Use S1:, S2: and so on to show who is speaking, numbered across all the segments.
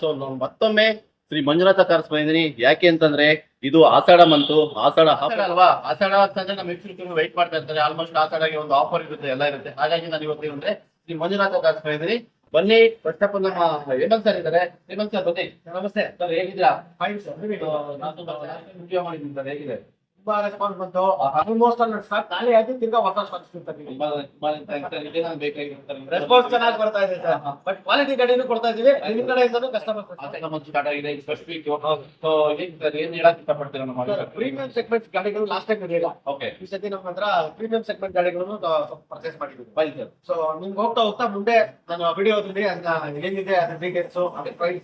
S1: To ಮತ್ತೊಮ್ಮೆ Shri Manjunatha cars ಬಂದಿದ್ದೀನಿ ಯಾಕೆ ಅಂತಂದ್ರೆ ಇದು ಆಷಾಢ ಮಂತು. ಆಷಾಢ ಆಷಾಢ ಅಲ್ವಾ? ಆಷಾಢ ಅಂತಂದ್ರೆ ನಮ್ಮ ಹೆಚ್ಚು ವೆಯ್ಟ್ ಮಾಡ್ತಾ ಇರ್ತಾರೆ. ಆಲ್ಮೋಸ್ಟ್ ಆಷಾಢಗೆ ಒಂದು ಆಫರ್ ಇರುತ್ತೆ, ಎಲ್ಲ ಇರುತ್ತೆ. ಹಾಗಾಗಿ ನಾನು ಇವತ್ತು ಅಂದ್ರೆ ಶ್ರೀ ಮಂಜುನಾಥ ಕಾರ್ಸ್ ಬಂದಿದ್ದೀನಿ ಬನ್ನಿ ಫಸ್ಟ್ ಆಫ್ ಆಲ್ ನಮ್ಮ ಹೇಮಂತ್ ಸರ್ ಇದ್ದಾರೆ. ಹೇಮಂತ್ ಸರ್ ಬನ್ನಿ. ನಮಸ್ತೆ. ಸರ್, ಹೇಗಿದ್ದೀರಾ? ಫೈನ್ ಸರ್ ನಾನು ಮಾಡಿದ್ದೀನಿ, ಸರ್. ಹೇಗಿದೆ?
S2: ತುಂಬಾ ರೆಸ್ಪಾನ್ಸ್ ಬಂತು ಆಲ್ಮೋಸ್ಟ್ ಅಲ್ಲಿ ಸ್ಟಾಕ್ ಖಾಲಿ ಆಗಿ ತಿರ್ಗಾ ಹೊಸ ಸ್ಟಾಕ್ ಸಿಗ್ತದೆ. ರೆಸ್ಪಾನ್ಸ್ ಚೆನ್ನಾಗಿ ಬರ್ತಾ ಇದೆ ಸರ್ ಬಟ್ ಕ್ವಾಲಿಟಿ ಗಾಡಿನೂ ಕೊಡ್ತಾ ಇದೀವಿ ನಿಮ್ ಕಡೆಯಿಂದನೂ ಕಸ್ಟಮರ್
S1: ಸ್ಟಾರ್ಟ್ ಆಗಿದೆ ಫಸ್ಟ್ ವೀಕ್ ಸೊ ಏನ್ ಸರ್ ಏನ್ ಹೇಳಕ್ ಇಷ್ಟಪಡ್ತೀರಾ ನಮ್ಮ
S2: ಪ್ರೀಮಿಯಂ ಸೆಗ್ಮೆಂಟ್ ಗಾಡಿಗಳು ಲಾಸ್ಟ್ ಟೈಮ್ ಇರಲಿಲ್ಲ
S1: ಓಕೆ
S2: ಈ ಸತಿ ನಮ್ಮ ಹತ್ರ ಪ್ರೀಮಿಯಂ ಸೆಗ್ಮೆಂಟ್ ಗಾಡಿಗಳನ್ನು ಪರ್ಚೇಸ್ ಮಾಡಿದ್ವಿ
S1: ಬೈ ಸರ್
S2: ಸೊ ನಿಮ್ಗೆ ಹೋಗ್ತಾ ಹೋಗ್ತಾ ಮುಂದೆ ನಾನು ವಿಡಿಯೋದಲ್ಲಿ ಅದನ್ನ ಏನಿದೆ ಅದ್ರ ಡೀಟೇಲ್ಸ್ ಅದ್ರ ಪ್ರೈಸ್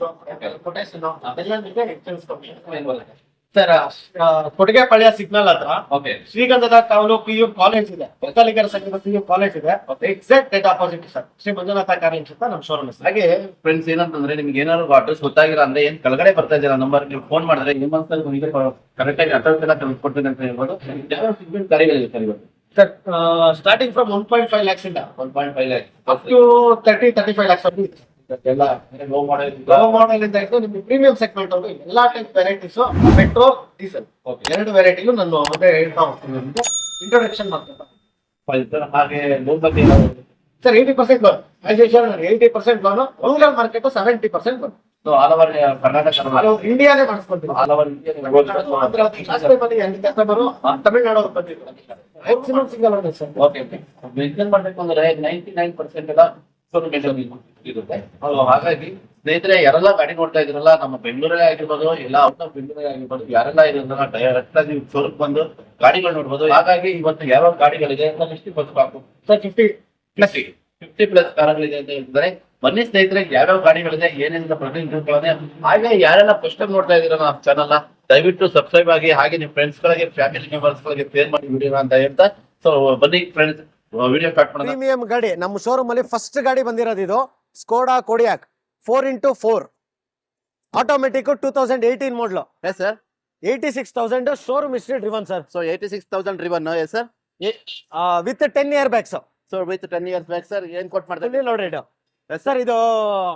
S2: ಕೊಟೇಶನ್ ಅದೆಲ್ಲ ನಿಮಗೆ ತಿಳಿಸ್ಕೊಡ್ತೀನಿ ಸರ್ ಕೊಟ್ಟಿಗೆಪಾಳ್ಯ ಸಿಗ್ನಲ್ ಹತ್ರ.
S1: ಓಕೆ
S2: ಶ್ರೀಗಂಧದ ಟೌನ್ ಪಿ ಯು ಕಾಲೇಜ್ ಇದೆ. ಬೆಂಗಾಲಿಗರ ಸಂಘದ ಪಿ ಯು ಕಾಲೇಜ್ ಇದೆ. Exact date opposite sir Shri Manjunatha ಕಾರ್ಯ ಅಂತ ನಮ್ಮ ಶೋರೂಮ್
S1: ಹಾಗೆ ಫ್ರೆಂಡ್ಸ್ ಏನಂತಂದ್ರೆ ನಿಮ್ಗೆ ಏನಾದ್ರು ಅಡ್ರೆಸ್ ಗೊತ್ತಾಗಿಲ್ಲ ಅಂದ್ರೆ ಏನ್ ಕೆಳಗಡೆ ಬರ್ತಾ ಇದ್ದೀರಾ ನಂಬರ್ ನೀವು ಫೋನ್ ಮಾಡಿದ್ರೆ ನಿಮ್ಮ ನಿಮಗೆ ಕರೆಕ್ಟ್ ಆಗಿ ಅಡ್ರೆಸ್ ಎಲ್ಲ ಕೊಡ್ತೀನಿ ಅಂತ ಹೇಳ್ಬೋದು. ಯಾವ ಸಿಗ್ಮೆಂಟ್ ಸರ್ ಇವತ್ತು?
S2: Sir starting from one point five lakhs ಇಂದ.
S1: One point five lakhs
S2: up to thirty thirty five lakhs
S1: ಎಲ್ಲ ಲೋ ಮಾಡೆಲ್
S2: ಲೋ ಮಾಡೆಲ್ ಇಂದ ಇದ್ದು ನಿಮ್ಗೆ ಪ್ರೀಮಿಯಂ ಸೆಗ್ಮೆಂಟ್ ಅವರು ಎಲ್ಲಾ type varieties petrol diesel
S1: okay
S2: ಎರಡು ವೆರೈಟಿಗೂ ನಾನು ಮತ್ತೆ ಹೇಳ್ತಾ ಹೋಗ್ತೀನಿ ಇಂಟ್ರೊಡಕ್ಷನ್ ಮಾಡ್ತೀನಿ.
S1: ಸರ್ ಹಾಗೆ ಲೋನ್ ಬಗ್ಗೆ ಏನಾದ್ರು
S2: sir eighty percent loan eighty percent loan rural market seventy percent loan
S1: so all over Karnataka
S2: ಇಂಡಿಯಾನೇ ಮಾಡಿಸ್ಕೊಳ್ತೀನಿ
S1: ಆಲ್ ಓವರ್
S2: ಕಸ್ಟಮರು ತಮಿಳ್ನಾಡು ಬಂದಿದ್ರು maximum single owner sir.
S1: Okay mention ಮಾಡ್ಬೇಕು ಅಂದ್ರೆ ನೈಂಟಿ ನೈನ್ ಪರ್ಸೆಂಟ್ ಎಲ್ಲ ಇರುತ್ತೆ ಹಾಗಾಗಿ ಸ್ನೇಹಿತರೆ ಯಾರೆಲ್ಲ ಗಾಡಿ ನೋಡ್ತಾ ಇದ್ರಲ್ಲ ನಮ್ಮ ಬೆಂಗಳೂರೇ ಆಗಿರ್ಬೋದು ಎಲ್ಲ ಔಟ್ ಆಫ್ ಬೆಂಗಳೂರೇ ಆಗಿರ್ಬೋದು ಯಾರೆಲ್ಲ ಇದ್ರಲ್ಲ ಡೈರೆಕ್ಟ್ ಆಗಿ ಶೋರೂಮ್ ಬಂದು ಗಾಡಿಗಳು ನೋಡ್ಬೋದು. ಹಾಗಾಗಿ ಇವತ್ತು ಯಾವ ಗಾಡಿಗಳಿದೆ ಅಂತ ಎಷ್ಟು ಗೊತ್ತಾಗಬೇಕು
S2: sir fifty
S1: plus fifty plus ಕಾರುಗಳಿದೆ ಅಂತ ಹೇಳ್ತಾರೆ ಬನ್ನಿ ಸ್ನೇಹಿತರೆ ಯಾವ್ಯಾವ ಗಾಡಿಗಳಿದೆ ಏನೇನಿಂದ ಪ್ರತಿನಿಧಿಸ್ಕೊಳ್ಳೋದೆ ಹಾಗೆ ಯಾರೆಲ್ಲ ಫಸ್ಟ್ ಟೈಮ್ ನೋಡ್ತಾ ಇದೀರ ನಮ್ಮ ಚಾನಲ್ ದಯವಿಟ್ಟು ಸಬ್ಸ್ಕ್ರೈಬ್ ಆಗಿ ಹಾಗೆ ನಿಮ್ಮ ಫ್ರೆಂಡ್ಸ್ ಗಳಿಗೆ ಫ್ಯಾಮಿಲಿ ಮೆಂಬರ್ಸ್ ಗಳಿಗೆ ಶೇರ್ ಮಾಡಿ ವಿಡಿಯೋನ ಅಂತ ಹೇಳ್ತಾ. ಸೊ ಬನ್ನಿ ಫ್ರೆಂಡ್ಸ್ ವಿಡಿಯೋ ಸ್ಟಾರ್ಟ್ ಮಾಡೋಣ.
S2: ಪ್ರೀಮಿಯಂ ಗಾಡಿ ನಮ್ಮ ಶೋರೂಮ್ ಅಲ್ಲಿ ಫಸ್ಟ್ ಗಾಡಿ ಬಂದಿರೋದು ಇದು Skoda Kodiaq four into four automatic two thousand eighteen model
S1: yes sir
S2: eighty six thousand showroom history driven sir
S1: so eighty six thousand driven yes sir
S2: with ten air bags
S1: so with ten air bags sir ಏನ್ quote ಮಾಡ್ತಾರೆ
S2: fully loaded sir ಇದು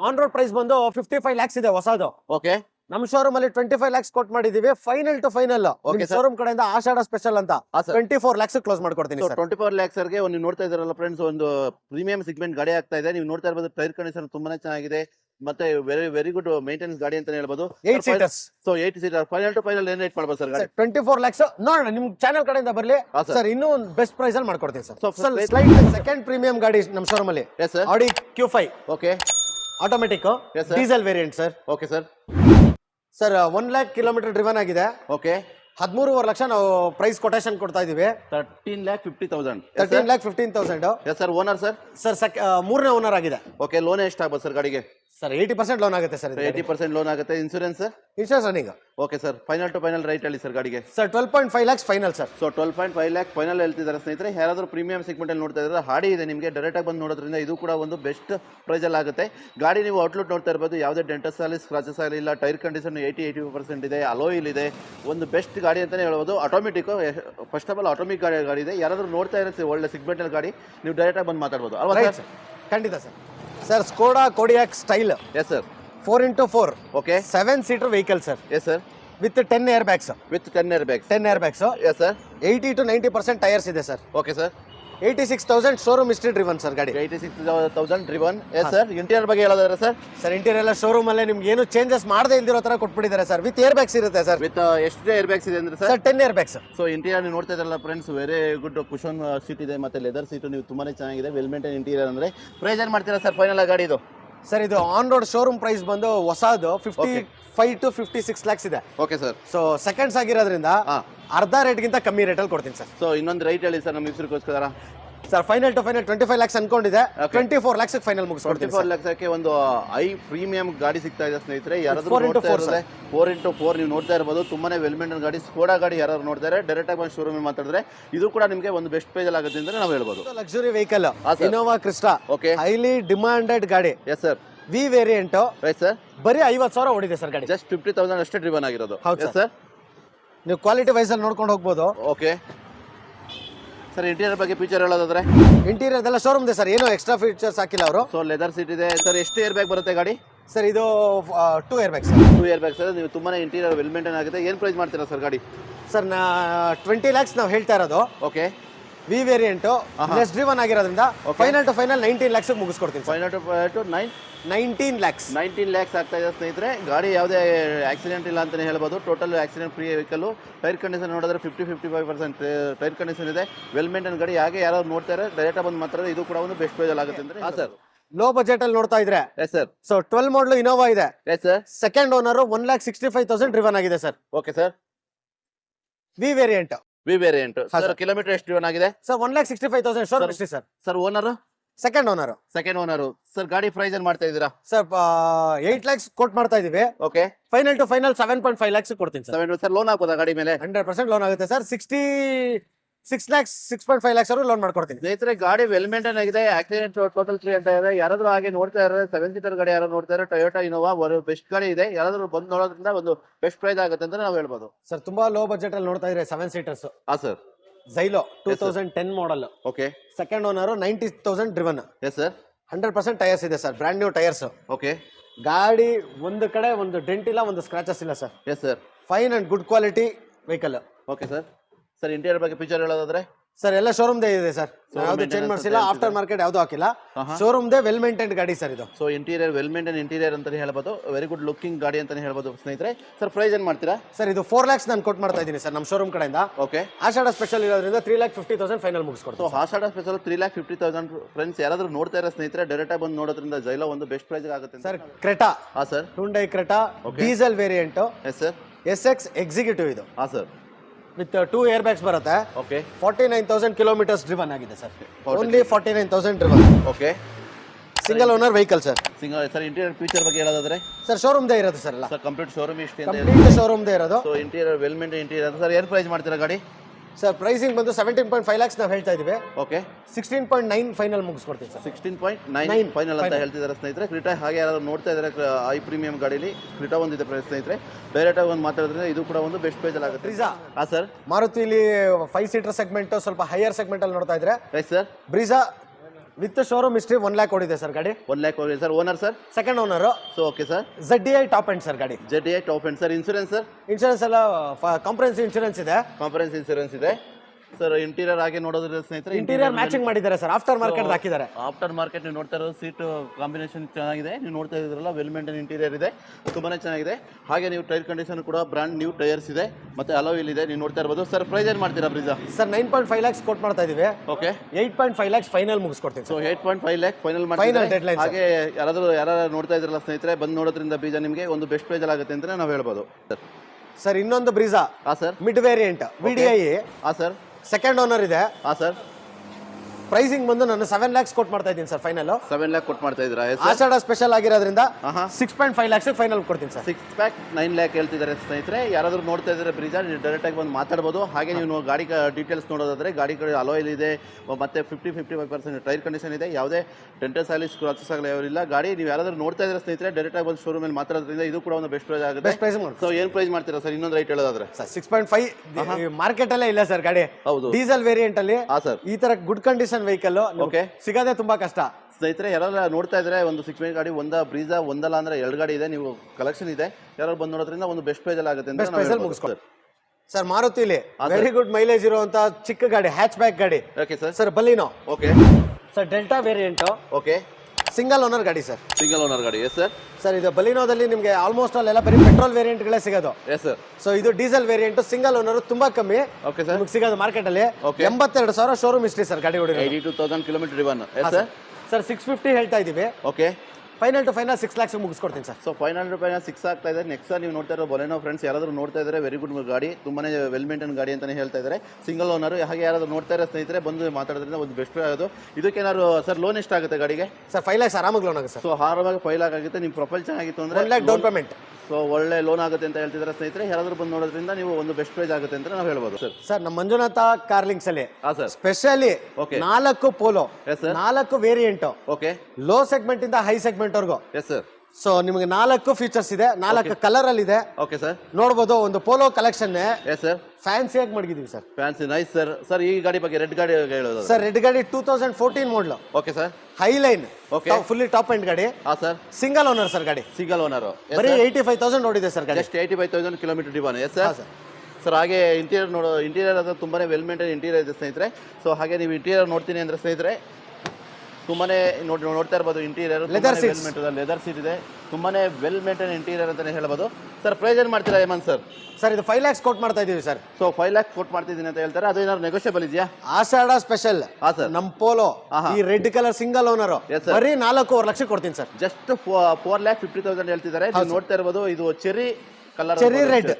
S2: on road price ಬಂದು fifty five lakhs ಇದೆ ಹೊಸದು.
S1: Okay
S2: ನಮ್ಮ showroom ಅಲ್ಲಿ twenty five lakhs ಕೊಟ್ ಮಾಡಿದೀವಿ. Final to final. ಶೋರೂಮ್ ಕಡೆಯಿಂದ ಆಷಾಢ ಸ್ಪೆಷಲ್ ಅಂತ. ಟ್ವೆಂಟಿ ಫೋರ್ ಲ್ಯಾಕ್ಸ್ ಕ್ಲೋಸ್ ಮಾಡ್ಕೊಡ್ತೀನಿ
S1: ಟ್ವೆಂಟಿ ಫೋರ್ ಲ್ಯಾಕ್ಸ್ಗೆ ನೀವು ನೋಡ್ತಾ ಇದಾರಲ್ಲ ಫ್ರೆಂಡ್ಸ್ ಒಂದು ಪ್ರೀಮಿಯಂ ಸಿಗ್ಮೆಂಟ್ ಗಾಡಿ ಆಗ್ತಾ ಇದೆ. ನೀವು ನೋಡ್ತಾ ಇರಬಹುದು ಟೈರ್ ಕಂಡೀಷನ್ ತುಂಬಾನೇ ಚೆನ್ನಾಗಿದೆ. ಮತ್ತೆ ವೆರಿ ವೆರಿ ಗುಡ್ ಮೇಂಟೆನೆನ್ಸ್ ಗಾಡಿ ಅಂತ ಹೇಳ್ಬೋದು.
S2: Eight seaters
S1: so eight seater final to final ಏನ್ ರೇಟ್ ಮಾಡ್ಬೋದು ಸರ್ ಗಾಡಿ?
S2: ಟ್ವೆಂಟಿ ಫೋರ್ ಲ್ಯಾಕ್ಸ್ ನೋಡೋಣ ನಿಮ್ ಚಾನಲ್ ಕಡೆಯಿಂದ ಬರಲಿ.
S1: ಸರ್
S2: ಇನ್ನೂ ಒಂದು ಬೆಸ್ಟ್ ಪ್ರೈಸ್ ಅಲ್ಲಿ ಮಾಡ್ಕೊಡ್ತೀನಿ ಸರ್ ಸ್ಲೈಟ್ ಸೆಕೆಂಡ್ ಪ್ರೀಮಿಯಂ ಗಾಡಿ ನಮ್ಮ ಶೋರೂಮ್ ಅಲ್ಲಿ. Audi Q five
S1: okay
S2: automatic. Diesel variant sir
S1: okay sir
S2: sir one lakh kilometre driven ಆಗಿದೆ.
S1: ಓಕೆ
S2: ಹದಿಮೂರುವರೆ ಲಕ್ಷ ನಾವು ಪ್ರೈಸ್ ಕೊಟೇಶನ್ ಕೊಡ್ತಾ ಇದೀವಿ.
S1: Thirteen lakh fifty thousand
S2: thirteen lakh fifteen thousand
S1: sir owner sir
S2: sir sec ಮೂರನೇ owner ಆಗಿದೆ.
S1: Okay loan ಎಷ್ಟಾಗ್ಬೋದು sir ಗಾಡಿಗೆ?
S2: ಸರ್ ಏಯ್ಟಿ ಪರ್ಸೆಂಟ್ ಲೋನ್ ಆಗುತ್ತೆ ಸರ್
S1: ಏಯ್ಟಿ ಪರ್ಸೆಂಟ್ ಲೋನ್ ಆಗುತ್ತೆ. Insurance
S2: insurance running
S1: okay sir final to final right ಹೇಳಿ sir ಗಾಡಿಗೆ.
S2: Sir twelve point five lakhs final sir
S1: so twelve point five lakh final ಹೇಳ್ತಿದ್ದಾರೆ ಸ್ನೇಹಿತರೆ. ಯಾರಾದರೂ premium ಸೆಗ್ಮೆಂಟಲ್ಲಿ ನೋಡ್ತಾ ಇದ್ದಾರೆ ಹಾಡಿ ಇದೆ ನಿಮಗೆ. ಡೈರೆಕ್ಟಾಗಿ ಬಂದು ನೋಡೋದ್ರಿಂದ ಇದು ಕೂಡ ಒಂದು ಬೆಸ್ಟ್ ಪ್ರೈಸಲ್ಲಿ ಆಗುತ್ತೆ. ಗಾಡಿ ನೀವು ಔಟ್ಲುಟ್ ನೋಡ್ತಾ ಇರ್ಬೋದು. ಯಾವುದೇ ಡೆಂಟಸ್ ಆಗಲಿ ಸ್ಕ್ರಾಚಸ್ ಆಗಲಿ ಇಲ್ಲ tyre condition eighty eighty percent ಇದೆ ಅಲೋಯಿಲ್ ಇದೆ. ಒಂದು ಬೆಸ್ಟ್ ಗಾಡಿ ಅಂತಲೇ ಹೇಳ್ಬೋದು. Automatic first of all automatic ಗಾಡಿ ಗಾಡಿ ಇದೆ. ಯಾರಾದರೂ ನೋಡ್ತಾ ಇರುತ್ತೆ ಒಳ್ಳೆ ಸಿಗ್ಮೆಂಟಲ್ ಗಾಡಿ ನೀವು ಡೈರೆಕ್ಟಾಗಿ ಬಂದು ಮಾತಾಡ್ಬೋದು. ಅಲ್ವಾ ಸರ್
S2: ಖಂಡಿತ sir sir Skoda Kodiaq style
S1: yes sir
S2: four into four
S1: okay
S2: seven seater vehicle sir
S1: yes sir
S2: with ten air bags
S1: with ten air bag
S2: ten air bags
S1: yes sir
S2: eighty to ninety percent tyres ಇದೆ sir
S1: okay sir
S2: eighty six thousand showroom history driven sir ಗಾಡಿ.
S1: Eighty six thousand driven yes sir interior ಬಗ್ಗೆ ಹೇಳೋದಾದ್ರೆ sir
S2: sir interior ಎಲ್ಲ showroom ಅಲ್ಲೇ ನಿಮ್ಗೆ ಏನು changes ಮಾಡದೆ ಇಂದಿರೋ ತರ ಕೊಟ್ಬಿಟ್ಟಿದ್ದಾರೆ ಸರ್ ವಿತ್ ಏರ್ ಬ್ಯಾಗ್ಸ್ ಇರುತ್ತೆ ಸರ್
S1: ವಿತ್ ಎಷ್ಟು ಏರ್ ಬ್ಯಾಗ್ಸ್ ಇದೆ ಅಂದ್ರೆ sir
S2: sir ten air bags
S1: so interior ನೀವು ನೋಡ್ತಾ ಇದ್ರಲ್ಲ friends very good cushion seat ಇದೆ ಮತ್ತೆ ಲೆದರ್ ಸೀಟು ನೀವು ತುಂಬಾನೇ ಚೆನ್ನಾಗಿದೆ ವೆಲ್ ಮೇಂಟೈನ್ ಇಂಟೀರಿಯರ್ ಅಂದ್ರೆ. ಪ್ರೈಸ್ ಏನು ಮಾಡ್ತೀರಾ ಸರ್ ಫೈನಲ್ ಗಾಡಿ ಇದು?
S2: ಸರ್ ಇದು ಆನ್ ರೋಡ್ ಶೋರೂಮ್ ಪ್ರೈಸ್ ಬಂದು ಹೊಸದು fifty. Five to fifty six lakhs ಇದೆ.
S1: ಓಕೆ ಸರ್
S2: ಸೊ ಸೆಕೆಂಡ್ಸ್ ಆಗಿರೋದ್ರಿಂದ ಅರ್ಧ ರೇಟ್ಗಿಂತ ಕಮ್ಮಿ ರೇಟಲ್ಲಿ ಕೊಡ್ತೀನಿ ಸರ್.
S1: ಸೊ ಇನ್ನೊಂದು ರೈಟ್ ಹೇಳಿ ಸರ್ ನಮ್ಮ ಹೆಸರಿಗೋಸ್ಕರ
S2: sir final to final twenty five lakhs ಅನ್ಕೊಂಡಿದೆ. Twenty four lakhs final ಮುಗಿಸ್ಕೊಡ್ತೀನಿ
S1: ಫೋರ್ ಲ್ಯಾಕ್ಸ್ ಒಂದು ಐ ಪ್ರೀಮಿಯಂ ಗಾಡಿ ಸಿಗ್ತಾ ಇದೆ ಸ್ನೇಹಿತರೆ. ಯಾರಾದ್ರೂ ಫೋರ್
S2: four,
S1: ಇರೋದ್ರೆ ಫೋರ್ ಇಂಟು ಫೋರ್ ನೀವು ನೋಡ್ತಾ ಇರ್ಬೋದು. ತುಂಬಾನೇ ವೆಲ್ ಮೇಂಟೈನ್ ಗಾಡಿ ಸ್ಕೋಡಾ ಗಾಡಿ ಯಾರು ನೋಡ್ತಾರೆ ಡೈರೆಕ್ಟ್ ಆಗಿ ಬಂದು ಶೋರೂಮ್ ಮಾತಾಡಿದ್ರೆ ಇದು ಕೂಡ ನಿಮಗೆ ಒಂದು ಬೆಸ್ಟ್ ಪೇಜ್ ಆಗುತ್ತೆ ಅಂತ ನಾವು ಹೇಳ್ಬೋದು.
S2: Luxury vehicle. Innova Crysta
S1: okay
S2: highly demanded ಗಾಡಿ.
S1: Yes sir
S2: V variant
S1: right sir
S2: ಬರೀ ಐವತ್ತು ಸಾವಿರ ಓಡಿದೆ ಸರ್ ಗಾಡಿ.
S1: ಜಸ್ಟ್ ಫಿಫ್ಟಿ ತೌಸಂಡ್ ಅಷ್ಟೇ ಡ್ರಿವನ್ ಆಗಿರೋದು.
S2: ಹೌದು
S1: ಸರ್
S2: ನೀವು ಕ್ವಾಲಿಟಿ ವೈಸ್ ಅಲ್ಲಿ ನೋಡ್ಕೊಂಡು ಹೋಗ್ಬೋದು.
S1: ಓಕೆ. ಸರ್ ಇಂಟೀರಿಯರ್ ಬಗ್ಗೆ ಫೀಚರ್ ಹೇಳೋದಾದ್ರೆ?
S2: ಇಂಟೀರಿಯರ್ ಎಲ್ಲ ಶೋರೂಮ್ ಇದೆ ಸರ್ ಏನು ಎಕ್ಸ್ಟ್ರಾ ಫೀಚರ್ಸ್ ಹಾಕಿಲ್ಲ ಅವರು.
S1: ಸೊ ಲೆದರ್ ಸೀಟ್ ಇದೆ. ಸರ್ ಎಷ್ಟು ಏರ್ ಬ್ಯಾಗ್ ಬರುತ್ತೆ ಗಾಡಿ?
S2: ಸರ್ ಇದು two air bag sir.
S1: Two air bag sir ನೀವು ತುಂಬಾ ಇಂಟೀರಿಯರ್ ವೆಲ್ ಮೇಂಟೈನ್ ಆಗುತ್ತೆ ಏನು ಪ್ರೈಸ್ ಮಾಡ್ತೀರಾ ಸರ್ ಗಾಡಿ?
S2: ಸರ್ ನಾ ಟ್ವೆಂಟಿ ಲ್ಯಾಕ್ಸ್ ನಾವು ಹೇಳ್ತಾ ಇರೋದು.
S1: Okay
S2: V variant less driven ಆಗಿರೋದ್ರಿಂದ final to final nineteen lakhs ಮುಗಿಸ್ಕೊಡ್ತೀನಿ sir.
S1: Final to nine
S2: nineteen lakhs
S1: nineteen lakhs ಆಗ್ತಾ ಇದೆ ಸ್ನೇಹಿತರೆ. ಗಾಡಿ ಯಾವುದೇ ಆಕ್ಸಿಡೆಂಟ್ ಇಲ್ಲ ಅಂತಲೇ ಹೇಳ್ಬೋದು. Total accident free vehicle tyre condition ನೋಡಿದ್ರೆ fifty fifty five percent tyre condition ಇದೆ. ವೆಲ್ ಮೇಂಟೈನ್ ಗಾಡಿ. ಹಾಗೆ ಯಾರಾದ್ರು ನೋಡ್ತಾರೆ ಡೈರೆಕ್ಟ್ ಬಂದು ಮಾತ್ರ ಇದು ಕೂಡ ಒಂದು ಬೆಸ್ಟ್ ಪ್ರೈಸ್ ಆಗುತ್ತೆ ಅಂದ್ರೆ ಹಾಂ ಸರ್.
S2: ಲೋ ಬಜೆಟ್ ಅಲ್ಲಿ ನೋಡ್ತಾ ಇದ್ರೆ.
S1: ಎಸ್ ಸರ್
S2: ಸೊ ಟ್ವೆಲ್ ಮಾಡಲು ಇನೋವಾ ಇದೆ.
S1: Yes sir
S2: second owner one lakh sixty five thousand driven ಆಗಿದೆ sir
S1: okay sir
S2: V variant
S1: V variant
S2: ಹಾ,
S1: ಸರ್
S2: sir.
S1: ಕಿಲೋಮೀಟರ್ ಎಷ್ಟು ಡ್ರಿವನ್ ಆಗಿದೆ?
S2: Sir one lakh sixty five thousand sure
S1: Sir.
S2: Sir
S1: sir owner
S2: second owner
S1: second owner sir ಗಾಡಿ price ಏನು ಮಾಡ್ತಾ ಇದ್ದೀರಾ?
S2: Sir eight lakhs quote ಮಾಡ್ತಾ ಇದೀವಿ.
S1: Okay
S2: final to final seven point five lakhs ಕೊಡ್ತೀನಿ sir
S1: seven sir loan ಹಾಕೋದಾ ಗಾಡಿ ಮೇಲೆ?
S2: ಹಂಡ್ರೆಡ್ ಪರ್ಸೆಂಟ್ ಲೋನ್ ಆಗುತ್ತೆ sir sixty six lakhs six point five lakhs ಅವರು ಲೋನ್ ಮಾಡ್ಕೊಡ್ತೀನಿ.
S1: ಸ್ನೇಹಿತರೆ ಗಾಡಿ ವೆಲ್ ಮೇಂಟೈನ್ ಆಗಿದೆ. ಆಕ್ಸಿಡೆಂಟ್ ಟೋಟಲ್ ತ್ರೀ ಅಂತ ಇದೆ. ಯಾರಾದ್ರೂ ಹಾಗೆ ನೋಡ್ತಾ ಇದ್ದಾರೆ ಸೆವೆನ್ ಸೀಟರ್ ಗಾಡಿ ಯಾರು ನೋಡ್ತಾ ಇದ್ದಾರೆ ಟೊಯೋಟಾ ಇನೋವಾ ಬೆಸ್ಟ್ ಗಾಡಿ ಇದೆ. ಯಾರಾದರೂ ಬಂದು ನೋಡೋದ್ರಿಂದ ಒಂದು ಬೆಸ್ಟ್ ಪ್ರೈಸ್ ಆಗುತ್ತೆ ಅಂತ ನಾವು ಹೇಳ್ಬೋದು.
S2: ಸರ್ ತುಂಬಾ ಲೋ ಬಜೆಟ್ ಅಲ್ಲಿ ನೋಡ್ತಾ ಇದ್ರೆ ಸೆವೆನ್ ಸೀಟರ್ಸ್
S1: ಹಾ sir
S2: Xylo two thousand ten model
S1: okay
S2: second owner ninety thousand driven
S1: yes sir
S2: hundred percent tyres ಇದೆ sir brand new tyres
S1: okay
S2: ಗಾಡಿ ಒಂದು ಕಡೆ ಒಂದು ಡೆಂಟ್ ಇಲ್ಲ ಒಂದು ಸ್ಕ್ರಾಚಸ್ ಇಲ್ಲ sir
S1: yes sir
S2: fine and good quality vehicle
S1: okay sir sir interior ಬಗ್ಗೆ feature ಹೇಳೋದಾದ್ರೆ?
S2: ಸರ್ ಎಲ್ಲ ಶೋರೂಮ್ ದೇ ಇದೆ ಸರ್. ಯಾವ್ದು ಚೇಂಜ್ ಮಾಡಿಸಿಲ್ಲ ಆಫ್ಟರ್ ಮಾರ್ಕೆಟ್ ಯಾವ್ದು ಹಾಕಿಲ್ಲ. ಶೋರೂಮ್ ದೇ ವೆಲ್ ಮೇಂಟೈನ್ ಗಾಡಿ ಸರ್ ಇದು.
S1: So interior well maintain interior ಅಂತಾನೆ ಹೇಳ್ಬೋದು. ವೆರಿ ಗುಡ್ ಲುಕಿಂಗ್ ಗಾಡಿ ಅಂತಾನೆ ಹೇಳ್ಬೋದು ಸ್ನೇಹಿತರೆ. ಸರ್ ಪ್ರೈಸ್ ಏನ್ ಮಾಡ್ತೀರಾ?
S2: ಸರ್ ಇದು ಫೋರ್ ಲ್ಯಾಕ್ಸ್ ನಾನು ಕೊಟ್ಟು ಮಾಡ್ತಾ ಇದ್ದೀನಿ ಸರ್ ನಮ್ಮ ಶೋರೂಮ್ ಕಡೆಯಿಂದ.
S1: ಓಕೆ
S2: ಆಷಾಢ ಸ್ಪೆಷಲ್ ಇರೋದ್ರಿಂದ three lakh fifty thousand final
S1: so Ashadha special three lakh fifty thousand friends ಯಾರಾದ್ರೂ ನೋಡ್ತಾ ಇರೋ ಸ್ನೇಹಿತರೆ ಡೈರೆಕ್ಟ್ ಆಗಿ ಬಂದು ನೋಡೋದ್ರಿಂದ ಜೈಲ ಒಂದು ಬೆಸ್ಟ್ ಪ್ರೈಸ್ ಆಗುತ್ತೆ
S2: ಸರ್ ಕ್ರೆಟಾ
S1: ಹಾಂ sir
S2: Hyundai Creta diesel variant
S1: yes sir
S2: S X executive ಇದು.
S1: ಹಾ sir
S2: with two air bags ಬರುತ್ತೆ.
S1: Okay
S2: forty nine thousand kilometres driven ಆಗಿದೆ sir. Only forty nine thousand driven
S1: okay
S2: single owner vehicle sir
S1: single sir interior feature ಬಗ್ಗೆ ಹೇಳೋದಾದ್ರೆ?
S2: Sir showroom ದೇ ಇರೋದು sir ಅಲ್ಲ
S1: sir complete showroom ಇಷ್ಟು
S2: complete showroom ದೇ ಇರೋದು.
S1: So interior well maintain interior sir air price ಮಾಡ್ತೀರಾ ಗಾಡಿ?
S2: ಸರ್ ಪ್ರೈಸಿಂಗ್ ಬಂದು ಸೆವೆಂಟೀನ್ ಪಾಯಿಂಟ್ ಫೈವ್ ಲ್ಯಾಕ್ಸ್ ನಾವು ಹೇಳ್ತಾ ಇದೀವಿ
S1: okay
S2: sixteen point nine final ಮುಗಿಸ್ಕೊಡ್ತೀವಿ sir.
S1: Sixteen point nine final ಅಂತ. ಹೇಳ್ತಿದ್ದಾರೆ ಸ್ನೇಹಿತರೆ. ಕ್ರಿಟಾ ಹಾಗೆ ಯಾರಾದ್ರು ನೋಡ್ತಾ ಇದ್ದಾರೆ ಐ ಪ್ರೀಮಿಯಂ ಗಾಡೀಲಿ ಕ್ರಿಟಾ ಒಂದಿದೆ ಪ್ರೈಸ್ ಸ್ನೇಹಿತರೆ. ಡೈರೆಕ್ಟ್ ಆಗಿ ಒಂದು ಮಾತಾಡಿದ್ರೆ ಇದು ಕೂಡ ಒಂದು ಬೆಸ್ಟ್ ಪ್ರೈಸ್ ಆಗುತ್ತೆ.
S2: ಬ್ರಿಜಾ
S1: ಹಾಂ ಸರ್
S2: ಮಾರುತಿಲಿ ಫೈವ್ ಸೀಟರ್ ಸೆಗ್ಮೆಂಟ್ ಸ್ವಲ್ಪ ಹೈಯರ್ ಸೆಗ್ಮೆಂಟ್ ಅಲ್ಲಿ ನೋಡ್ತಾ ಇದ್ರೆ.
S1: Right sir
S2: Brezza with showroom history one lakh ಓಡಿದೆ ಸರ್ ಗಾಡಿ.
S1: ಒನ್ ಲ್ಯಾಕ್ ಹೋಗಿದೆ sir. Owner sir?
S2: Second owner
S1: so okay sir
S2: Z D I top end sir ಗಾಡಿ.
S1: Z I top end sir insurance sir?
S2: Insurance ಎಲ್ಲ comprehensive insurance ಇದೆ.
S1: Comprehensive insurance ಇದೆ. Sir interior ಆಗಿ ನೋಡೋದ್ರ ಸ್ನೇಹಿತರೆ
S2: ಇಂಟೀರಿಯರ್ ಮ್ಯಾಚಿಂಗ್ ಮಾಡಿದ್ದಾರೆ sir after market ಹಾಕಿದ್ದಾರೆ.
S1: After market ನೀವು ನೋಡ್ತಾ ಇರೋ ಸೀಟ್ ಕಾಂಬಿನೇಷನ್ ಚೆನ್ನಾಗಿದೆ. ನೀವು ನೋಡ್ತಾ ಇದ್ರಲ್ಲ ವೆಲ್ ಮೇಂಟೈನ್ ಇಂಟೀರಿಯರ್ ಇದೆ. ತುಂಬಾನೇ ಚೆನ್ನಾಗಿದೆ. ಹಾಗೆ ನೀವು ಟೈರ್ ಕಂಡೀಷನ್ ಕೂಡ ಬ್ರಾಂಡ್ ನ್ಯೂ ಟೈರ್ಸ್ ಇದೆ. ಮತ್ತೆ ಅಲೋ ಇಲ್ಲಿ ಇದೆ. ನೀವು ನೋಡ್ತಾ ಇರ್ಬೋದು. ಸರ್ ಪ್ರೈಸ್ ಏನು ಮಾಡ್ತೀರಾ Brezza?
S2: Sir nine point five lakhs quote ಮಾಡ್ತಾ ಇದೀವಿ.
S1: Okay
S2: eight point five lakhs final ಮುಗಿಸ್ಕೊಡ್ತೀನಿ
S1: so eight point five lakh final
S2: ಮಾಡ್ತೀವಿ.
S1: ಹಾಗೆ ಯಾರಾದರೂ ಯಾರು ನೋಡ್ತಾ ಇದ್ರಲ್ಲ ಸ್ನೇಹಿತರೆ ಬಂದು ನೋಡೋದ್ರಿಂದ ಬೀಜ ನಿಮಗೆ ಒಂದು ಬೆಸ್ಟ್ ಪ್ರೈಸ್ ಆಗುತ್ತೆ ಅಂತ ನಾವು ಹೇಳ್ಬೋದು. ಸರ್
S2: ಸರ್ ಇನ್ನೊಂದು ಬ್ರಿಜಾ.
S1: ಹಾಂ sir
S2: mid variant V D I
S1: ಹಾಂ ಸರ್
S2: ಸೆಕೆಂಡ್ ಓನರ್ ಇದೆ.
S1: ಹಾಂ ಸರ್
S2: ಪ್ರೈಸಿಂಗ್ ಬಂದು ನಾನು ಸೆವೆನ್ ಲ್ಯಾಕ್ಸ್ ಕೊಟ್ಟು ಮಾಡ್ತಾ ಇದ್ದೀನಿ ಸರ್ ಫೈನಲ್
S1: ಸೆವೆನ್ ಲ್ಯಾಕ್ ಕೊಟ್ಟು ಮಾಡ್ತಾ ಇದ್ದೀರಾ?
S2: ಆಷಾಢ ಸ್ಪೆಷಲ್ ಆಗಿರೋದ್ರಿಂದ six point five lakhs final ಕೊಡ್ತೀನಿ sir
S1: six pack nine lakh ಹೇಳ್ತಿದ್ದಾರೆ ಸ್ನೇಹಿತರೆ. ಯಾರಾದರೂ ನೋಡ್ತಾ ಇದ್ದಾರೆ ಬ್ರಿಜ ನೀವು ಡೈರೆಕ್ಟಾಗಿ ಬಂದು ಮಾತಾಡ್ಬೋದು. ಹಾಗೆ ನೀವು ಗಾಡಿ ಡೀಟೇಲ್ಸ್ ನೋಡೋದಾದ್ರೆ ಗಾಡಿ ಕಡೆ ಅಲೋಯಲ್ ಇದೆ. ಮತ್ತೆ fifty fifty five percent tyre condition ಇದೆ. ಯಾವುದೇ ಟೆಂಟರ್ ಆಗಲಿ ಸ್ಕ್ರಾಚಸ್ ಆಗಲಿ ಯಾವಿಲ್ಲ ಗಾಡಿ ನೀವು ಯಾರಾದರೂ ನೋಡ್ತಾ ಇದ್ರೆ ಸ್ನೇಹಿತರೆ ಡೈರೆಕ್ಟಾಗಿ ಬಂದು ಶೋರೂಮ್ ಅಲ್ಲಿ ಮಾತಾಡೋದ್ರಿಂದ ಇದು ಕೂಡ ಒಂದು ಬೆಸ್ಟ್ ಪ್ರೈಸ್ ಆಗುತ್ತೆ.
S2: ಪ್ರೈಸ್
S1: ಸೊ ಏನು ಪ್ರೈಸ್ ಮಾಡ್ತೀರಾ ಸರ್ ಇನ್ನೊಂದು ರೈಟ್ ಹೇಳೋದಾದ್ರೆ.
S2: Sir six point five market ಅಲ್ಲೇ ಇಲ್ಲ ಸರ್ ಗಾಡಿ.
S1: ಹೌದು.
S2: ಡೀಸೆಲ್ ವೇರಿಯಂಟ್ ಅಲ್ಲಿ
S1: ಹಾಂ ಸರ್
S2: ಈ ತರ ಗುಡ್ ಕಂಡೀಷನ್ ವೆಹಿಕಲ್
S1: ಓಕೆ
S2: ಸಿಗೋದೇ ತುಂಬಾ ಕಷ್ಟ.
S1: ಸ್ನೇಹಿತರೆ ಯಾರೆಲ್ಲ ನೋಡ್ತಾ ಇದ್ರೆ ಒಂದು ಸಿಕ್ಸ್ ಮಿನಿಟ್ ಗಾಡಿ ಒಂದ ಬ್ರೀಜಾ ಒಂದಲ್ಲ ಅಂದ್ರೆ ಎರಡು ಗಾಡಿ ಇದೆ ನೀವು ಕಲೆಕ್ಷನ್ ಇದೆ. ಯಾರು ಬಂದು ನೋಡೋದ್ರಿಂದ ಒಂದು ಬೆಸ್ಟ್ ಪ್ರೈಸ್ ಆಗುತ್ತೆ ಅಂತ
S2: Best
S1: ನಾವು
S2: price ಅಲ್ಲಿ
S1: ಹೇಳ್ಬೋದು.
S2: ಮುಗಿಸ್ಕೊಡಿ. ಸರ್ ಮಾರುತಿಲಿ
S1: ಇಲ್ಲಿ. sir.
S2: ವೆರಿ ಗುಡ್ ಮೈಲೇಜ್ ಇರುವಂತ ಚಿಕ್ಕ ಗಾಡಿ ಹ್ಯಾಚ್ ಬ್ಯಾಕ್ ಗಾಡಿ.
S1: Okay sir
S2: sir Baleno
S1: okay
S2: sir Delta variant
S1: okay
S2: single owner ಗಾಡಿ ಸರ್
S1: ಸಿಂಗಲ್ ಓನರ್ ಗಾಡಿ ಎಸ್ ಸರ್
S2: ಸರ್ ಇದು ಬಲಿನೋದಲ್ಲಿ ನಿಮಗೆ ಆಲ್ಮೋಸ್ಟ್ ಅಲ್ಲೆಲ್ಲ ಬರೀ ಪೆಟ್ರೋಲ್ ವೇರಿಯಂಟ್ಗಳೇ ಸಿಗೋದು.
S1: ಎಸ್ ಸರ್
S2: ಸೊ ಇದು ಡೀಸೆಲ್ ವೇರಿಯಂಟ್ ಸಿಂಗಲ್ ಓನರ್ ತುಂಬಾ ಕಮ್ಮಿ.
S1: ಓಕೆ ಸರ್
S2: ನಿಮಗೆ ಸಿಗೋದು ಮಾರ್ಕೆಟ್ ಅಲ್ಲಿ. ಎಂಬತ್ತೆರಡು ಸಾವಿರ ಶೋರೂಮ್ ಇಸ್ಟ್ರಿ ಸರ್ ಗಾಡಿ ಹೊಡಿ
S1: ಏಯ್ಟಿ ಟು ತೌಸಂಡ್ ಕಿಲೋಮೀಟರ್ ಇವನ್ yes sir
S2: sir six fifty ಹೇಳ್ತಾ ಇದೀವಿ.
S1: Okay
S2: final to final six lakhs ಮುಗಿಸ್ಕೊಡ್ತೀನಿ sir.
S1: So five hundred ರೂಪಾಯಿನ ಸಿಕ್ಸ್ ಆಗ್ತಾ ಇದೆ. ನೆಕ್ಸ್ಟ್ ನೀವು ನೋಡ್ತಾ ಇರೋ ಬೊಲೆನೋ ಫ್ರೆಂಡ್ಸ್ ಯಾರಾದರೂ ನೋಡ್ತಾ ಇದ್ದಾರೆ ವೆರಿ ಗುಡ್ ಗಾಡಿ ತುಂಬಾನೇ ವೆಲ್ ಮೇಂಟೈನ್ ಗಾಡಿ ಅಂತಲೇ ಹೇಳ್ತಾ ಇದ್ದಾರೆ. ಸಿಂಗಲ್ ಓನರು ಹಾಗೆ ಯಾರಾದರೂ ನೋಡ್ತಾ ಇರೋ ಸ್ನೇಹಿತರೆ ಬಂದು ಮಾತಾಡೋದ್ರಿಂದ ಒಂದು ಬೆಸ್ಟ್ ಆಗೋದು. ಇದಕ್ಕೇನಾದ್ರು ಸರ್ ಲೋನ್ ಎಷ್ಟಾಗುತ್ತೆ ಗಾಡಿಗೆ?
S2: ಸರ್ ಫೈವ್ ಲ್ಯಾಕ್ಸ್ ಆರಾಮಾಗಿ ಲೋನ್ ಆಗುತ್ತೆ ಸರ್.
S1: ಸೊ ಆರಾಮಾಗಿ ಫೈವ್ ಲ್ಯಾಕ್ ಆಗುತ್ತೆ. ನಿಮ್ಮ ಪ್ರೊಫೈಲ್ ಚೆನ್ನಾಗಿತ್ತು
S2: ಒನ್ ಲ್ಯಾಕ್ ಡೌನ್
S1: ಅಂದ್ರೆ
S2: ಪೇಮೆಂಟ್
S1: ಸೊ ಒಳ್ಳೆ ಲೋನ್ ಆಗುತ್ತೆ ಅಂತ ಹೇಳ್ತಿದ್ದಾರೆ ಸ್ನೇಹಿತರೆ. ಯಾರಾದರೂ ಬಂದು ನೋಡೋದ್ರಿಂದ ನೀವು ಒಂದು ಬೆಸ್ಟ್ ಪ್ರೈಸ್ ಆಗುತ್ತೆ ಅಂತ ನಾವು ಹೇಳ್ಬೋದು ಸರ್
S2: ಸರ್ ನಮ್ಮ ಮಂಜುನಾಥ ಕಾರ್ಲಿಂಗ್ಸ್ ಅಲ್ಲಿ
S1: ಹಾಂ ಸರ್
S2: ಸ್ಪೆಷಲಿ
S1: ಓಕೆ
S2: ನಾಲ್ಕು ಪೋಲೋ ನಾಲ್ಕು ವೇರಿಯಂಟ್
S1: ಓಕೆ
S2: ಲೋ ಸೆಗ್ಮೆಂಟ್ ಇಂದ ಹೈ ಸೆಗ್ಮೆಂಟ್ ವರ್ಗು
S1: ಎಸ್ ಸರ್
S2: ಸೊ ನಿಮಗೆ ನಾಲ್ಕು ಫೀಚರ್ಸ್ ಇದೆ. ನಾಲ್ಕು ಕಲರ್ ಅಲ್ಲಿ ಇದೆ
S1: ಓಕೆ ಸರ್
S2: ನೋಡ್ಬೋದು ಒಂದು ಪೋಲೋ ಕಲೆಕ್ಷನ್
S1: ಎಸ್ ಸರ್
S2: ಫ್ಯಾನ್ಸಿಯಾಗಿ ಮಡಗಿದೀವಿ sir
S1: fancy nice sir sir ಈ ಗಾಡಿ ಬಗ್ಗೆ ರೆಡ್ ಗಾಡಿ ಹೇಳೋದು.
S2: ಸರ್ ರೆಡ್ ಗಾಡಿ two thousand fourteen model
S1: okay sir
S2: highline
S1: okay
S2: fully top end ಗಾಡಿ.
S1: ಹಾಂ ಸರ್
S2: ಸಿಂಗಲ್ ಓನರ್ ಸರ್ ಗಾಡಿ.
S1: ಸಿಂಗಲ್ ಓನರ್
S2: ಬರೀ ಏಯ್ಟಿ ಫೈವ್ ತೌಸಂಡ್ ನೋಡಿದೆ ಸರ್ ಗಾಡಿ.
S1: ಎಷ್ಟು eighty five thousand kilometer driven yes sir
S2: sir.
S1: Sir ಹಾಗೆ interior ನೋಡೋ interior ಅದು ತುಂಬಾ ವೆಲ್ ಮೇಂಟೈನ್ ಇಂಟೀರಿಯರ್ ಇದೆ ಸ್ನೇಹಿತರೆ. ಸೊ ಹಾಗೆ ನೀವು ಇಂಟೀರಿಯರ್ ನೋಡ್ತೀನಿ ಅಂದ್ರೆ ಸ್ನೇಹಿತರೆ ತುಂಬಾನೇ ನೋಡಿ ನೋಡ್ತಾ ಇರ್ಬೋದು interior
S2: Leather
S1: seat
S2: seats.
S1: Leather seat ಇದೆ. ತುಂಬಾನೇ ವೆಲ್ ಮೇಂಟೈನ್ ಇಂಟೀರಿಯರ್ ಅಂತಾನೆ ಹೇಳ್ಬೋದು. ಸರ್ ಪ್ರೈಸ್ ಏನು ಮಾಡ್ತೀರಾ ಹೇಮಂತ್ ಸರ್
S2: ಸರ್ ಇದು ಫೈವ್ ಲ್ಯಾಕ್ಸ್ ಕೋಟ್ ಮಾಡ್ತಾ ಇದೀವಿ sir
S1: so five lakhs quote ಮಾಡ್ತಿದ್ದೀನಿ ಅಂತ ಹೇಳ್ತಾರೆ. ಅದು ಏನಾದ್ರು ನೆಗೋಷಿಯಬಲ್ ಇದೆಯಾ?
S2: ಆಷಾಢ ಸ್ಪೆಷಲ್
S1: ಹಾ ಸರ್
S2: ನಮ್ ಪೋಲೋ
S1: ಆಹಾ.
S2: ಈ red colour single owner
S1: Yes, sir.
S2: ಬರೀ ನಾಲ್ಕೂವರೆ ಲಕ್ಷ ಕೊಡ್ತೀನಿ sir
S1: just four lakh fifty thousand ಹೇಳ್ತಿದ್ದಾರೆ. ನೀವು ನೋಡ್ತಾ ಇರ್ಬೋದು ಇದು cherry colour
S2: cherry red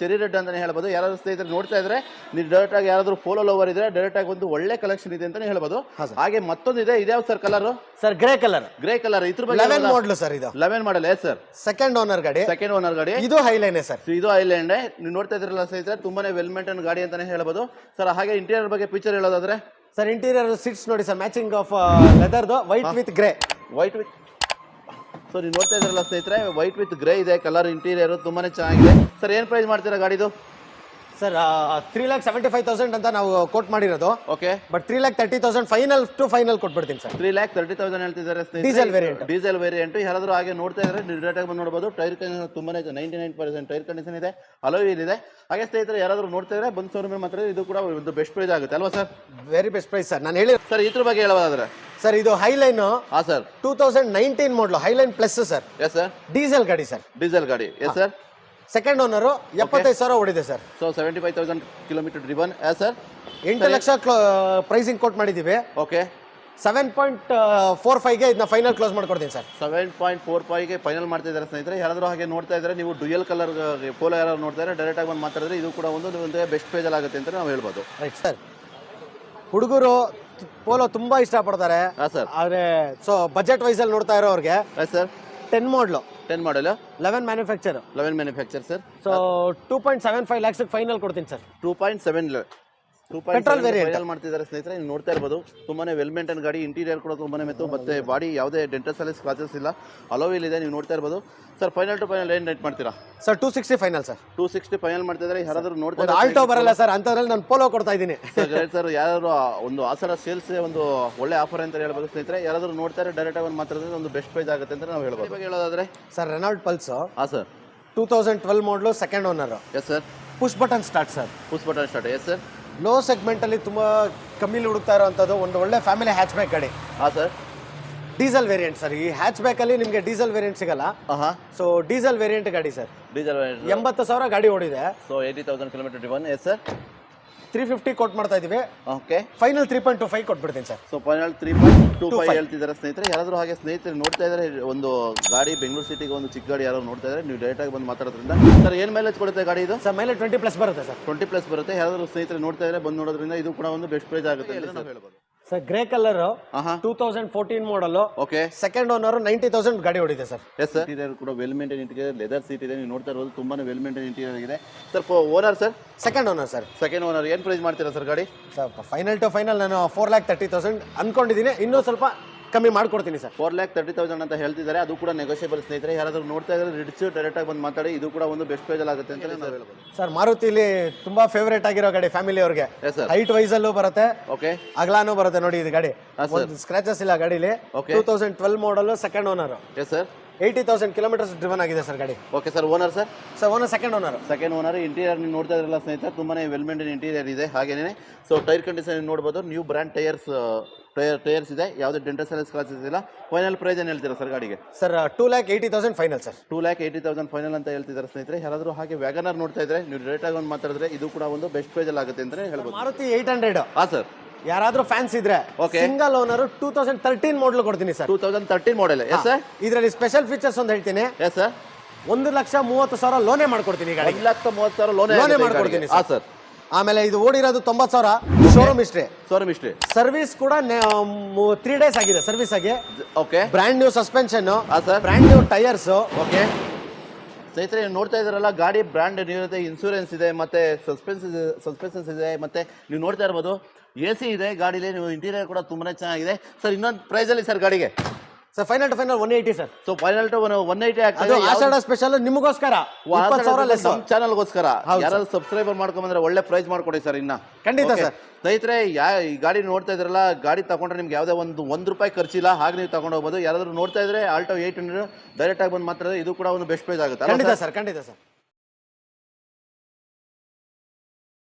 S1: cherry red ಅಂತಾನೆ ಹೇಳ್ಬೋದು. ಯಾರಾದ್ರೂ ಸ್ನೇಹಿತರೆ ನೋಡ್ತಾ ಇದ್ರೆ ನೀವು ಡೈರೆಕ್ಟ್ ಆಗಿ ಯಾರಾದ್ರೂ ಫೋಲೋ ಲವರ್ ಇದ್ರೆ ಡೈರೆಕ್ಟ್ ಆಗಿ ಒಂದು ಒಳ್ಳೆ ಕಲೆಕ್ಷನ್ ಇದೆ ಅಂತಾನೆ ಹೇಳ್ಬೋದು. ಹಾಗೆ ಮತ್ತೊಂದು ಇದೆ ಇದ್ಯಾವ್ sir colour
S2: sir grey colour
S1: grey colour ಇದ್ರ
S2: ಲೆವೆನ್
S1: ಬಗ್ಗೆ
S2: ಮಾಡ್ಲು ಸರ್ ಇದು.
S1: Eleven model sir
S2: second owner ಗಾಡಿ.
S1: ಸೆಕೆಂಡ್ ಓನರ್ ಗಾಡಿ.
S2: ಇದು ಹೈಲೈನ್ ಸರ್
S1: ಇದು ಹೈಲೈನ್ ನೀವು ನೋಡ್ತಾ ಇದ್ರಲ್ಲ ಸ್ನೇಹಿತರೆ ತುಂಬಾನೇ ವೆಲ್ ಮೇಂಟೈನ್ ಗಾಡಿ ಅಂತಾನೆ ಹೇಳ್ಬೋದು. ಸರ್ ಹಾಗೆ ಇಂಟೀರಿಯರ್ ಬಗ್ಗೆ ಪಿಕ್ಚರ್ ಹೇಳೋದಾದ್ರೆ?
S2: ಸರ್ ಇಂಟೀರಿಯರ್ ಸೀಟ್ಸ್ ನೋಡಿ sir matching of ಲೆದರ್ದು white with grey
S1: white with so ನೀವು ನೋಡ್ತಾ ಇದ್ರಲ್ಲ ಸ್ನೇಹಿತರೆ ವೈಟ್ ವಿತ್ ಗ್ರೇ ಇದೆ ಕಲರ್ ಇಂಟೀರಿಯರ್ ತುಂಬಾನೇ ಚೆನ್ನಾಗಿದೆ. ಸರ್ ಏನ್ ಪ್ರೈಸ್ ಮಾಡ್ತೀರಾ ಗಾಡಿದು?
S2: Sir three lakh seventy five thousand ಅಂತ ನಾವು ಕೋಟ್ ಮಾಡಿರೋದು.
S1: Okay
S2: but three lakh thirty thousand final to final ಕೊಟ್ಬಿಡ್ತೀನಿ sir
S1: three lakh thirty thousand ಹೇಳ್ತಿದ್ದಾರೆ
S2: ಡೀಸೆಲ್ ವೇರಿಯಂಟ್
S1: ಡೀಸೆಲ್ ವೇರಿಯಂಟ್ ಯಾರಾದರೂ ಹಾಗೆ ನೋಡ್ತಾ ಇದ್ರೆ ಡೈರೆಕ್ಟ್ ಬಂದು ನೋಡಬಹುದು ಟೈರ್ ಕಂಡೀಷನ್ ತುಂಬಾನೇ ninety nine percent tyre condition ಇದೆ. ಅಲೋವಿಲ್ ಇದೆ. ಹಾಗೆ ಸ್ನೇಹಿತರೆ ಯಾರಾದರೂ ನೋಡ್ತಾ ಇದ್ರೆ ಬಂದು ಮೇಲೆ ಮಾತ್ರ ಇದು ಕೂಡ ಒಂದು ಬೆಸ್ಟ್ ಪ್ರೈಸ್ ಆಗುತ್ತೆ. ಅಲ್ವಾ sir
S2: very best price sir ನಾನು ಹೇಳಿ
S1: ಸರ್ ಇದ್ರ ಬಗ್ಗೆ ಹೇಳೋದಾದ್ರೆ.
S2: ಸರ್ ಇದು ಹೈಲೈನ್
S1: ಹಾ sir.
S2: Two thousand nineteen model highline plus sir.
S1: Yes sir
S2: diesel ಗಾಡಿ ಸರ್.
S1: ಡೀಸೆಲ್ ಗಾಡಿ. ಎಸ್ ಸರ್
S2: ಸೆಕೆಂಡ್ ಓನರು ಎಪ್ಪತ್ತೈದು ಸಾವಿರ ಓಡಿದೆ sir.
S1: So seventy five thousand kilometer driven yes sir.
S2: ಎಂಟು ಲಕ್ಷ ಪ್ರೈಸಿಂಗ್ ಕೋಟ್ ಮಾಡಿದ್ದೀವಿ
S1: ಓಕೆ
S2: ಸೆವೆನ್ ಪಾಯಿಂಟ್ ಫೋರ್ ಫೈವ್ಗೆ ಇದನ್ನ final close ಮಾಡ್ಕೊಡ್ತೀನಿ ಸರ್.
S1: ಸೆವೆನ್ ಪಾಯಿಂಟ್ ಫೋರ್ ಫೈವ್ಗೆ ಫೈನಲ್ ಮಾಡ್ತಾ ಇದ್ದಾರೆ ಸ್ನೇಹಿತರೆ. ಯಾರಾದರೂ ಹಾಗೆ ನೋಡ್ತಾ ಇದ್ದರೆ ನೀವು ಡುಯಲ್ ಕಲರ್ ಪೋಲೋ ಯಾರು ನೋಡ್ತಾ ಇದ್ದಾರೆ ಡೈರೆಕ್ಟ್ ಆಗಿ ಬಂದು ಮಾತಾಡಿದ್ರೆ ಇದು ಕೂಡ ಒಂದು ಒಂದು ಬೆಸ್ಟ್ ಪೇಜಲ್ಲಿ ಆಗುತ್ತೆ ಅಂತ ನಾವು ಹೇಳ್ಬೋದು.
S2: ರೈಟ್ ಸರ್ ಹುಡುಗರು ಪೋಲೋ ತುಂಬಾ ಇಷ್ಟಪಡ್ತಾರೆ.
S1: ಹಾಂ ಸರ್
S2: ಆದರೆ ಸೊ ಬಜೆಟ್ ವೈಸಲ್ಲಿ ನೋಡ್ತಾ ಇರೋರಿಗೆ
S1: yes sir
S2: ten model
S1: ten model
S2: eleven manufacture
S1: eleven manufacture sir
S2: so two point seven five lakhs final ಕೊಡ್ತೀನಿ sir
S1: two point seven two variant ಮಾಡ್ತಿದ್ದಾರೆ ಸ್ನೇಹಿತರೆ ನೀವು ನೋಡ್ತಾ ಇರ್ಬೋದು ತುಂಬಾನೇ ವೆಲ್ ಮೇಂಟೈನ್ ಗಾಡಿ ಇಂಟೀರಿಯರ್ ಕೂಡ ತುಂಬಾನೇ ಮೆತ್ತು ಮತ್ತೆ ಬಾಡಿ ಯಾವುದೇ ಡೆಂಟಲ್ ಸರ್ವಿಸ್ ಕ್ಲಾಸಸ್ ಇಲ್ಲ ಅಲೋವಿಲ್ ಇದೆ ನೀವು ನೋಡ್ತಾ ಇರ್ಬೋದು. ಸರ್ ಫೈನಲ್ ಟು ಫೈನಲ್ ಏನು ರೇಟ್ ಮಾಡ್ತೀರಾ?
S2: Sir two sixty final sir
S1: two sixty final ಮಾಡ್ತಿದ್ದಾರೆ ಯಾರಾದರೂ ನೋಡ್ತಾ
S2: ಒಂದು ಆಲ್ಟೋ ಬರಲ್ಲ ಸರ್ ಅಂತದ್ರಲ್ಲಿ ನಾನು ಪೋಲೋ ಕೊಡ್ತಾ ಇದ್ದೀನಿ.
S1: ಸರ್ ಯಾರು ಒಂದು ಆಸರ ಸೇಲ್ಸ್ ಒಂದು ಒಳ್ಳೆ ಆಫರ್ ಅಂತ ಹೇಳ್ಬೋದು ಸ್ನೇಹಿತರೆ. ಯಾರಾದರೂ ನೋಡ್ತಾರೆ ಡೈರೆಕ್ಟ್ ಆಗಿ ಮಾತಾಡಿದ್ರೆ ಒಂದು ಬೆಸ್ಟ್ ಪ್ರೈಸ್ ಆಗುತ್ತೆ ಅಂತ ನಾವು ಹೇಳ್ಬೋದು. ಹೇಳೋದಾದ್ರೆ?
S2: ಸರ್ ರೆನಾಲ್ಡ್ ಪಲ್ಸ್
S1: ಹಾಂ sir
S2: two thousand twelve model second owner
S1: yes sir
S2: push button start sir
S1: push button start yes sir
S2: low ಸೆಗ್ಮೆಂಟಲ್ಲಿ ತುಂಬ ಕಮ್ಮಿಲಿ ಹುಡುಕ್ತಾ ಇರೋವಂಥದ್ದು ಒಂದು ಒಳ್ಳೆ ಫ್ಯಾಮಿಲಿ ಹ್ಯಾಚ್ ಬ್ಯಾಕ್ ಗಾಡಿ.
S1: ಹಾಂ ಸರ್
S2: ಡೀಸೆಲ್ ವೇರಿಯಂಟ್ ಸರ್ ಈ ಹ್ಯಾಚ್ ಬ್ಯಾಕಲ್ಲಿ ನಿಮಗೆ ಡೀಸೆಲ್ ವೇರಿಯಂಟ್ ಸಿಗಲ್ಲ.
S1: ಹಾಂ
S2: ಸೊ ಡೀಸೆಲ್ ವೇರಿಯಂಟ್ ಗಾಡಿ ಸರ್
S1: ಡೀಸೆಲ್
S2: ಎಂಬತ್ತು ಸಾವಿರ ಗಾಡಿ ಓಡಿದೆ.
S1: So eighty thousand kilometer driven yes sir
S2: three fifty quote ಮಾಡ್ತಾ ಇದೀವಿ.
S1: Okay
S2: final three point two five ಕೊಟ್ಬಿಡ್ತೀನಿ sir.
S1: So final three point two five. ಹೇಳ್ತಿದ್ದಾರೆ ಸ್ನೇಹಿತರೆ. ಯಾರಾದರೂ ಹಾಗೆ ಸ್ನೇಹಿತರೆ ನೋಡ್ತಾ ಇದ್ದಾರೆ ಒಂದು ಗಾಡಿ ಬೆಂಗಳೂರು ಸಿಟಿಗೆ ಒಂದು ಚಿಕ್ಕ ಗಾಡಿ ಯಾರು ನೋಡ್ತಾ ಇದ್ದಾರೆ ನೀವು ಡೈರೆಕ್ಟ್ ಆಗಿ ಬಂದು ಮಾತಾಡೋದ್ರಿಂದ ಸರ್ ಏನು ಮೈಲೇಜ್ ಕೊಡುತ್ತೆ ಗಾಡಿ ಇದು?
S2: ಸರ್ ಮೈಲೇಜ್ ಟ್ವೆಂಟಿ ಪ್ಲಸ್ ಬರುತ್ತೆ ಸರ್.
S1: ಟ್ವೆಂಟಿ ಪ್ಲಸ್ ಬರುತ್ತೆ. ಯಾರಾದರೂ ಸ್ನೇಹಿತರೆ ನೋಡ್ತಾ ಇದ್ದಾರೆ ಬಂದು ನೋಡೋದ್ರಿಂದ ಇದು ಕೂಡ ಒಂದು ಬೆಸ್ಟ್ ಪ್ರೈಸ್ ಆಗುತ್ತೆ ಅಂತ ಹೇಳ್ಬೋದು.
S2: ಸರ್ ಗ್ರೇ ಕಲರ್
S1: ಆಹಾ.
S2: Two thousand fourteen model
S1: okay
S2: second owner ninety thousand ಗಾಡಿ ಓಡಿದೆ ಸರ್.
S1: ಎಸ್ ಸರ್ ಇಂಟೀರಿಯರ್ ಕೂಡ well maintain interior leather seat ಇದೆ ನೀವು ನೋಡ್ತಾ ಇರೋದು ತುಂಬಾ ವೆಲ್ ಮೇಂಟೈನ್ ಇಂಟೀರಿಯರ್ ಇದೆ sir owner sir
S2: second owner sir
S1: second owner ಏನು ಪ್ರೈಸ್ ಮಾಡ್ತೀರಾ ಸರ್ ಗಾಡಿ?
S2: ಸರ್ ಫೈನಲ್ ಟು ಫೈನಲ್ ನಾನು ಫೋರ್ ಲ್ಯಾಕ್ ತರ್ಟಿ ತೌಸಂಡ್ ಅನ್ಕೊಂಡಿದ್ದೀನಿ. ಇನ್ನೂ ಸ್ವಲ್ಪ ಕಮ್ಮಿ ಮಾಡ್ಕೊಡ್ತೀನಿ sir.
S1: Four lakh thirty thousand ಅಂತ ಹೇಳ್ತಿದ್ದಾರೆ. ಅದು ಕೂಡ ನೆಗೋಷಿಯಬಲ್ ಸ್ನೇಹಿತರೆ ಯಾರಾದರೂ ನೋಡ್ತಾ ಇದ್ದಾರೆ ರಿಡ್ಸ್ ಡೈರೆಕ್ಟ್ ಆಗಿ ಬಂದು ಮಾತಾಡಿ. ಇದು ಕೂಡ ಒಂದು ಬೆಸ್ಟ್ ಪ್ರೈಸಲ್ಲಿ ಆಗುತ್ತೆ ಅಂತ ನಾವು ಹೇಳ್ಬೋದು.
S2: ಸರ್ ಮಾರುತಿಲಿ ತುಂಬಾ ಫೇವರೇಟ್ ಆಗಿರೋ ಗಾಡಿ ಫ್ಯಾಮಿಲಿ ಅವ್ರಿಗೆ.
S1: ಎಸ್ ಸರ್
S2: ಹೈಟ್ ವೈಸಲ್ಲೂ ಬರುತ್ತೆ.
S1: ಓಕೆ
S2: ಅಗಲಾನು ಬರುತ್ತೆ ನೋಡಿ ಇದು ಗಾಡಿ.
S1: ಹಾ,
S2: ಸ್ಕ್ರಾಚಸ್ ಇಲ್ಲ ಗಾಡಿಲಿ.
S1: Okay.
S2: Two thousand twelve model second owner
S1: yes sir
S2: eighty thousand kilometers driven ಆಗಿದೆ ಸರ್ ಗಾಡಿ.
S1: Okay sir owner sir
S2: sir owner second owner
S1: second owner interior ನೀವು ನೋಡ್ತಾ ಇದ್ರಲ್ಲ ಸ್ನೇಹಿತರೆ ತುಂಬಾನೇ ವೆಲ್ ಮೇಂಟೈನ್ ಇಂಟೀರಿಯರ್ ಇದೆ. ಹಾಗೇನೆ ಸೊ ಟೈರ್ ಕಂಡೀಷನ್ ನೋಡ್ಬೋದು. New brand tyres tyre tyres ಇದೆ ಯಾವುದೇ ಡೆಂಟಲ್ ಸರ್ವಿಸ್ ಕ್ಲಾಸಸ್ ಇಲ್ಲ. ಫೈನಲ್ ಪ್ರೈಸ್ ಏನು ಹೇಳ್ತೀರಾ ಸರ್ ಗಾಡಿಗೆ?
S2: Sir two lakh eighty thousand final sir
S1: two lakh eighty thousand final ಅಂತ ಹೇಳ್ತಿದ್ದಾರೆ ಸ್ನೇಹಿತರೆ. ಯಾರಾದರೂ ಹಾಗೆ ವ್ಯಾಗನರ್ ನೋಡ್ತಾ ಇದ್ರೆ ನೀವು ಡೈರೆಕ್ಟ್ ಆಗಿ ಒಂದು ಮಾತಾಡಿದ್ರೆ ಇದು ಕೂಡ ಒಂದು ಬೆಸ್ಟ್ ಪ್ರೈಸಲ್ಲಿ ಆಗುತ್ತೆ ಅಂತಲೇ ಹೇಳ್ಬೋದು.
S2: ಮಾರುತಿ ಏಯ್ಟ್ ಹಂಡ್ರೆಡ್
S1: ಹಾಂ ಸರ್
S2: ಯಾರಾದ್ರೂ ಫ್ಯಾನ್ಸ್ ಇದ್ರೆ. Single owner two thousand thirteen model ಕೊಡ್ತೀನಿ sir
S1: two thousand thirteen model yes sir
S2: ಇದರಲ್ಲಿ ಸ್ಪೆಷಲ್ ಫೀಚರ್ಸ್ ಒಂದು ಹೇಳ್ತೀನಿ.
S1: ಎಸ್ ಸರ್
S2: ಒಂದು ಲಕ್ಷ ಮೂವತ್ತು ಸಾವಿರ ಲೋನೇ ಮಾಡ್ಕೊಡ್ತೀನಿ
S1: ಈಗ ಲಕ್ಷ ಮೂವತ್ತು ಸಾವಿರ ಲೋನ್
S2: ಲೋನೇ ಮಾಡ್ಕೊಡ್ತೀನಿ
S1: ಹಾಂ ಸರ್
S2: ಆಮೇಲೆ ಇದು ಓಡಿರೋದು ತೊಂಬತ್ತು ಸಾವಿರ. ಶೋರೂಮ್ ಇಷ್ಟೇ
S1: ಶೋರೂಮ್ ಇಷ್ಟೇ
S2: ಸರ್ವಿಸ್ ಕೂಡ ತ್ರೀ ಡೇಸ್ ಆಗಿದೆ ಸರ್ವಿಸ್ ಆಗಿ.
S1: Okay
S2: brand new suspension brand new tyres
S1: okay ಸ್ನೇಹಿತರೆ ನೀವು ನೋಡ್ತಾ ಇದ್ದಾರಲ್ಲ ಗಾಡಿ ಬ್ರ್ಯಾಂಡ್ ಇರುತ್ತೆ ಇನ್ಸೂರೆನ್ಸ್ ಇದೆ ಮತ್ತೆ ಸಸ್ಪೆನ್ಸ್ ಇದೆ ಸಸ್ಪೆನ್ಸಸ್ ಇದೆ ಮತ್ತೆ ನೀವು ನೋಡ್ತಾ ಇರ್ಬೋದು ಎ ಸಿ ಇದೆ ಗಾಡಿಲಿ ನೀವು ಇಂಟೀರಿಯರ್ ಕೂಡ ತುಂಬಾ ಚೆನ್ನಾಗಿದೆ. ಸರ್ ಇನ್ನೊಂದು ಪ್ರೈಸಲ್ಲಿ ಸರ್ ಗಾಡಿಗೆ.
S2: Sir final to final one eighty sir
S1: so final to one eighty
S2: ಅದು ಆಷಾಢ ಸ್ಪೆಷಲ್ ನಿಮಗೋಸ್ಕರ.
S1: ಚಾನಲ್ಗೋಸ್ಕರ ಯಾರಾದ್ರೂ ಸಬ್ಸ್ಕ್ರೈಬರ್ ಮಾಡ್ಕೊಂಬಂದ್ರೆ ಒಳ್ಳೆ ಪ್ರೈಸ್ ಮಾಡ್ಕೊಡಿ ಸರ್ ಇನ್ನ.
S2: ಖಂಡಿತ ಸರ್.
S1: ಸ್ನೇಹಿತರೆ ಯಾ ಈ ಗಾಡಿ ನೋಡ್ತಾ ಇದ್ರಲ್ಲ ಗಾಡಿ ತಗೊಂಡ್ರೆ ನಿಮ್ಗೆ ಯಾವುದೇ ಒಂದು ಒಂದು ರೂಪಾಯಿ ಖರ್ಚಿಲ್ಲ ಹಾಗೆ ನೀವು ತಗೊಂಡು ಹೋಗ್ಬೋದು. ಯಾರಾದ್ರೂ ನೋಡ್ತಾ ಇದ್ರೆ ಆಲ್ಟೋ ಏಯ್ಟ್ ಹಂಡ್ರೆಡ್ ಡೈರೆಕ್ಟ್ ಆಗಿ ಬಂದು ಮಾತ್ರ ಇದು. ಕೂಡ ಒಂದು ಬೆಸ್ಟ್ ಪ್ರೈಸ್ ಆಗುತ್ತೆ.
S2: ಖಂಡಿತ ಸರ್ ಖಂಡಿತ ಸರ್